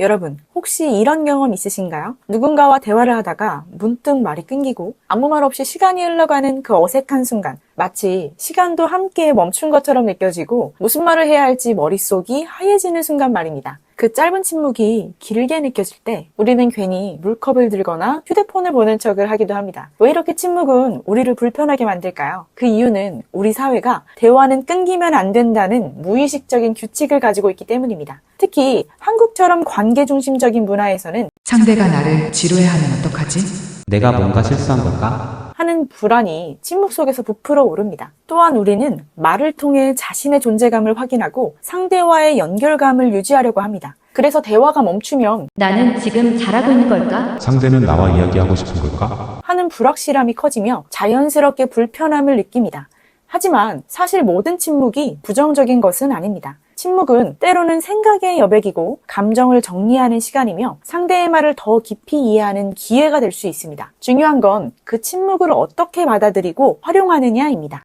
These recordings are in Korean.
여러분, 혹시 이런 경험 있으신가요? 누군가와 대화를 하다가 문득 말이 끊기고 아무 말 없이 시간이 흘러가는 그 어색한 순간, 마치 시간도 함께 멈춘 것처럼 느껴지고 무슨 말을 해야 할지 머릿속이 하얘지는 순간 말입니다. 그 짧은 침묵이 길게 느껴질 때 우리는 괜히 물컵을 들거나 휴대폰을 보는 척을 하기도 합니다. 왜 이렇게 침묵은 우리를 불편하게 만들까요? 그 이유는 우리 사회가 대화는 끊기면 안 된다는 무의식적인 규칙을 가지고 있기 때문입니다. 특히 한국처럼 관계 중심적인 문화에서는 상대가 나를 지루해하면 어떡하지? 내가 뭔가 실수한 걸까? 하는 불안이 침묵 속에서 부풀어 오릅니다. 또한 우리는 말을 통해 자신의 존재감을 확인하고 상대와의 연결감을 유지하려고 합니다. 그래서 대화가 멈추면 나는 지금 잘하고 있는 걸까? 상대는 나와 이야기하고 싶은 걸까? 하는 불확실함이 커지며 자연스럽게 불편함을 느낍니다. 하지만 사실 모든 침묵이 부정적인 것은 아닙니다. 침묵은 때로는 생각의 여백이고 감정을 정리하는 시간이며 상대의 말을 더 깊이 이해하는 기회가 될 수 있습니다. 중요한 건 그 침묵을 어떻게 받아들이고 활용하느냐입니다.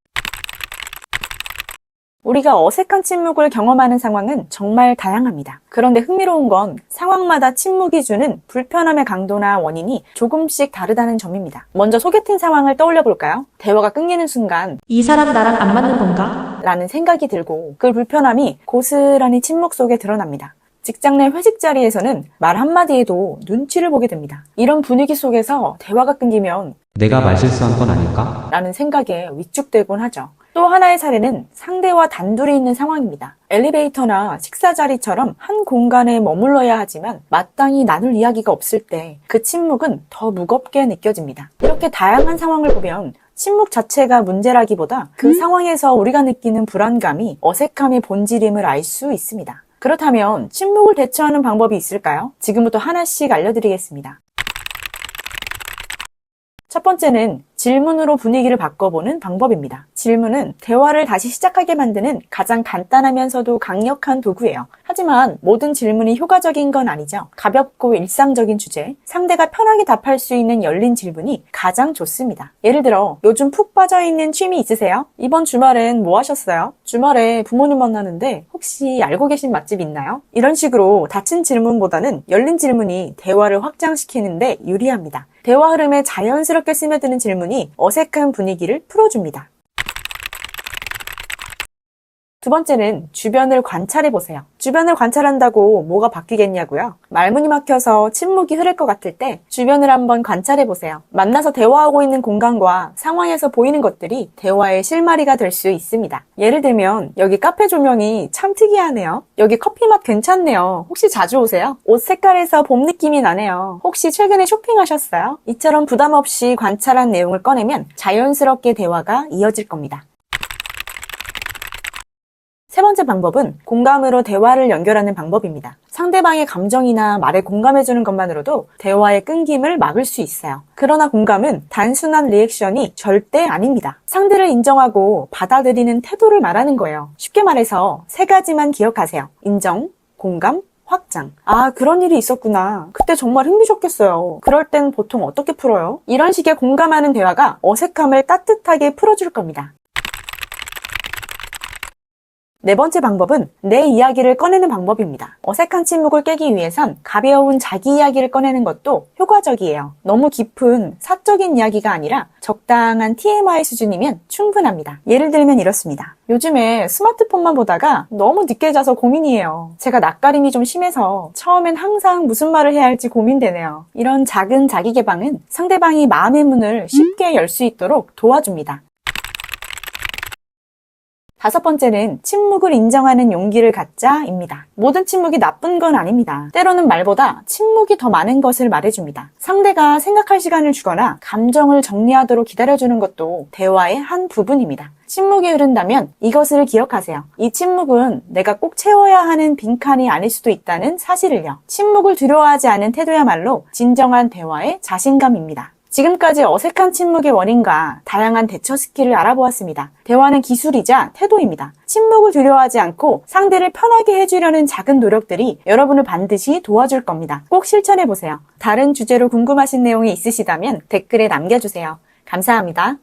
우리가 어색한 침묵을 경험하는 상황은 정말 다양합니다. 그런데 흥미로운 건 상황마다 침묵이 주는 불편함의 강도나 원인이 조금씩 다르다는 점입니다. 먼저 소개팅 상황을 떠올려 볼까요? 대화가 끊기는 순간 이 사람 나랑 안 맞는 건가? 라는 생각이 들고 그 불편함이 고스란히 침묵 속에 드러납니다. 직장 내 회식 자리에서는 말 한마디에도 눈치를 보게 됩니다. 이런 분위기 속에서 대화가 끊기면 내가 말 실수한 건 아닐까? 라는 생각에 위축되곤 하죠. 또 하나의 사례는 상대와 단둘이 있는 상황입니다. 엘리베이터나 식사 자리처럼 한 공간에 머물러야 하지만 마땅히 나눌 이야기가 없을 때 그 침묵은 더 무겁게 느껴집니다. 이렇게 다양한 상황을 보면 침묵 자체가 문제라기보다 그 상황에서 우리가 느끼는 불안감이 어색함의 본질임을 알 수 있습니다. 그렇다면 침묵을 대처하는 방법이 있을까요? 지금부터 하나씩 알려드리겠습니다. 첫 번째는 질문으로 분위기를 바꿔보는 방법입니다. 질문은 대화를 다시 시작하게 만드는 가장 간단하면서도 강력한 도구예요. 하지만 모든 질문이 효과적인 건 아니죠. 가볍고 일상적인 주제, 상대가 편하게 답할 수 있는 열린 질문이 가장 좋습니다. 예를 들어, 요즘 푹 빠져있는 취미 있으세요? 이번 주말엔 뭐 하셨어요? 주말에 부모님 만나는데 혹시 알고 계신 맛집 있나요? 이런 식으로 닫힌 질문보다는 열린 질문이 대화를 확장시키는데 유리합니다. 대화 흐름에 자연스럽게 스며드는 질문이 어색한 분위기를 풀어줍니다. 두 번째는 주변을 관찰해 보세요. 주변을 관찰한다고 뭐가 바뀌겠냐고요? 말문이 막혀서 침묵이 흐를 것 같을 때 주변을 한번 관찰해 보세요. 만나서 대화하고 있는 공간과 상황에서 보이는 것들이 대화의 실마리가 될 수 있습니다. 예를 들면 여기 카페 조명이 참 특이하네요. 여기 커피 맛 괜찮네요. 혹시 자주 오세요? 옷 색깔에서 봄 느낌이 나네요. 혹시 최근에 쇼핑하셨어요? 이처럼 부담 없이 관찰한 내용을 꺼내면 자연스럽게 대화가 이어질 겁니다. 세 번째 방법은 공감으로 대화를 연결하는 방법입니다. 상대방의 감정이나 말에 공감해주는 것만으로도 대화의 끊김을 막을 수 있어요. 그러나 공감은 단순한 리액션이 절대 아닙니다. 상대를 인정하고 받아들이는 태도를 말하는 거예요. 쉽게 말해서 세 가지만 기억하세요. 인정, 공감, 확장. 아, 그런 일이 있었구나. 그때 정말 힘드셨겠어요. 그럴 땐 보통 어떻게 풀어요? 이런 식의 공감하는 대화가 어색함을 따뜻하게 풀어줄 겁니다. 네 번째 방법은 내 이야기를 꺼내는 방법입니다. 어색한 침묵을 깨기 위해선 가벼운 자기 이야기를 꺼내는 것도 효과적이에요. 너무 깊은 사적인 이야기가 아니라 적당한 TMI 수준이면 충분합니다. 예를 들면 이렇습니다. 요즘에 스마트폰만 보다가 너무 늦게 자서 고민이에요. 제가 낯가림이 좀 심해서 처음엔 항상 무슨 말을 해야 할지 고민되네요. 이런 작은 자기 개방은 상대방이 마음의 문을 쉽게 열 수 있도록 도와줍니다. 다섯 번째는 침묵을 인정하는 용기를 갖자입니다. 모든 침묵이 나쁜 건 아닙니다. 때로는 말보다 침묵이 더 많은 것을 말해줍니다. 상대가 생각할 시간을 주거나 감정을 정리하도록 기다려주는 것도 대화의 한 부분입니다. 침묵이 흐른다면 이것을 기억하세요. 이 침묵은 내가 꼭 채워야 하는 빈칸이 아닐 수도 있다는 사실을요. 침묵을 두려워하지 않은 태도야말로 진정한 대화의 자신감입니다. 지금까지 어색한 침묵의 원인과 다양한 대처 스킬을 알아보았습니다. 대화는 기술이자 태도입니다. 침묵을 두려워하지 않고 상대를 편하게 해주려는 작은 노력들이 여러분을 반드시 도와줄 겁니다. 꼭 실천해보세요. 다른 주제로 궁금하신 내용이 있으시다면 댓글에 남겨주세요. 감사합니다.